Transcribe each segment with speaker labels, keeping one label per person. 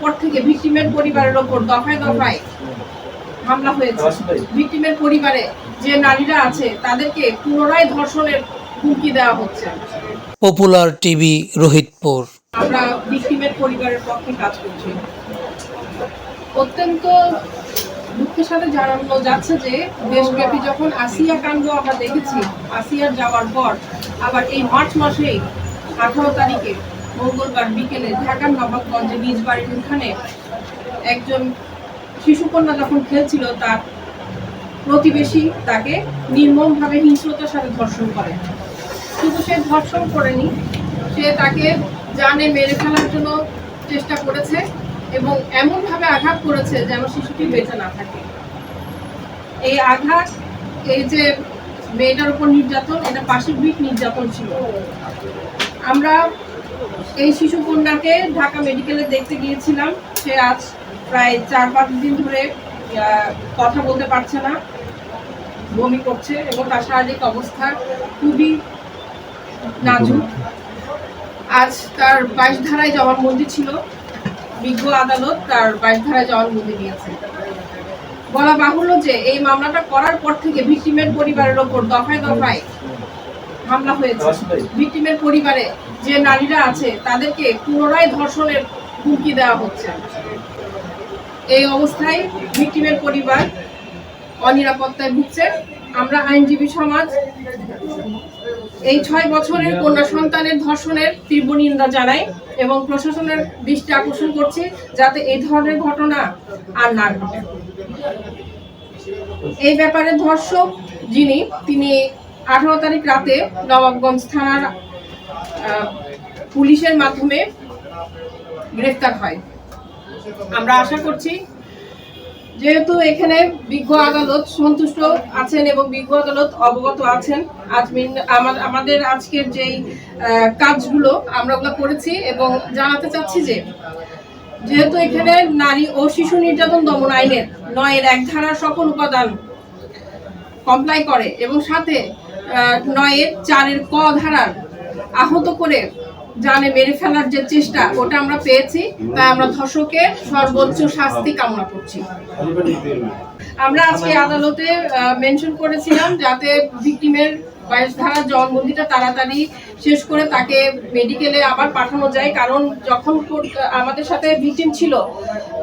Speaker 1: পর থেকে ভিকটিমের পরিবারের ওপর দফায় দফায় হামলা হয়েছে। ভিকটিমের পরিবারে যে নারীরা আছে তাদেরকে পুনরায় ধর্ষণের হুমকি দেওয়া হচ্ছে।
Speaker 2: Popular TV Rohitpur.
Speaker 1: আমরা ভিকটিমের পরিবারের পক্ষে কাজ করছি। অত্যন্ত দুঃখের সাথে জানানো যাচ্ছে যে দেশব্যাপী যখন আসিয়া কাণ্ড আমরা দেখেছি আসিয়ার যাওয়ার পর আবার এই মার্চ মাসেই আঠারো তারিখে মঙ্গলবার বিকেলে ঢাকার নবাবগঞ্জে নিজ বাড়ির উঠানে একজন শিশুকন্যা যখন খেলছিল, তার প্রতিবেশী তাকে নির্মমভাবে হিংস্রতার সাথে ধর্ষণ করে। শুধু সে ধর্ষণ করেনি। সে তাকে জানে, মেরে ফেলার জন্য চেষ্টা করেছে এবং এমনভাবে আঘাত করেছে যেন শিশুটি বেঁচে না থাকে। এই আঘাত, এই যে মেয়েটার উপর নির্যাতন, এটা পাশবিক নির্যাতন ছিল। আমরা এই শিশু কন্যাকে ঢাকা মেডিকেলে দেখতে গিয়েছিলাম। সে আজ প্রায় চার পাঁচ দিন ধরে কথা বলতে পারছে না, বমি করছে এবং তার শারীরিক অবস্থা খুবই নাজুক। আজ তার বাইশ ধারায় জবানবন্দি ছিল। বিজ্ঞ আদালত তার বাইশ ধারায় জবানবন্দি দিয়েছে। বলা বাহুল্য যে এই মামলাটা করার পর থেকে ভিকটিমের পরিবারের ওপর দফায় দফায় হামলা হয়েছে। ভিকটিমের পরিবারে যে নারীরা আছে, তাদেরকে পুনরায় ধর্ষণের হুমকি দেওয়া হচ্ছে। এই অবস্থায় ভিকটিমের পরিবার অনিরাপত্তায় ভুগছে। আমরা আইনজীবী সমাজ এই ছয় বছরের কন্যা সন্তানের ধর্ষণের তীব্র নিন্দা জানাই এবং প্রশাসনের দৃষ্টি আকর্ষণ করছি যাতে এই ধরনের ঘটনা আর না ঘটে। এই ব্যাপারে ধর্ষক যিনি, তিনি আঠারো তারিখ রাতে নবাবগঞ্জ থানার পুলিশের মাধ্যমে গ্রেফতার হয়। আমরা আশা করছি যেহেতু এখানে বিজ্ঞ আদালত সন্তুষ্ট আছেন এবং বিজ্ঞ আদালত অবগত আছেন আজ আমাদের আজকের যেই কাজগুলো আমরা ওগুলো করেছি এবং জানাতে চাচ্ছি যে যেহেতু এখানে নারী ও শিশু নির্যাতন দমন আইনের নয়ের এক ধারার সকল উপাদান কমপ্লাই করে এবং সাথে নয়ের চারের ক ধারার আহত করে জানে মেরে ফেলার যে চেষ্টা, ওটা আমরা পেয়েছি। তাই আমরা ধর্ষকের সর্বোচ্চ শাস্তি কামনা করছি। আমরা আজকে আদালতে মেনশন করেছিলাম যাতে ভিকটিমের বাইশ ধারা জবানবন্দিটা তাড়াতাড়ি শেষ করে তাকে মেডিকেলে আবার পাঠানো যায়। কারণ যখন আমাদের সাথে ভিকটিম ছিল,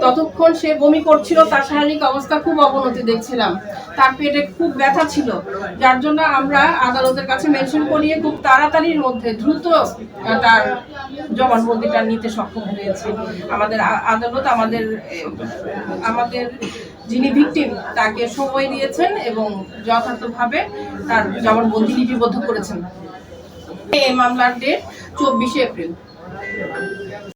Speaker 1: ততক্ষণ সে বমি করছিল, তার শারীরিক অবস্থা খুব অবনতি দেখছিলাম। তার পেটে খুব ব্যথা ছিল, যার জন্য আমরা আদালতের কাছে মেনশন করিয়ে খুব তাড়াতাড়ির মধ্যে দ্রুত তার জবানবন্দিটা নিতে সক্ষম হয়েছে। আমাদের আদালত আমাদের আমাদের যিনি ভিকটিম তাকে সময় দিয়েছেন এবং যথার্থভাবে তার জবানবন্দি লিপিবদ্ধ করেছেন। এই মামলার ডেট চব্বিশে এপ্রিল।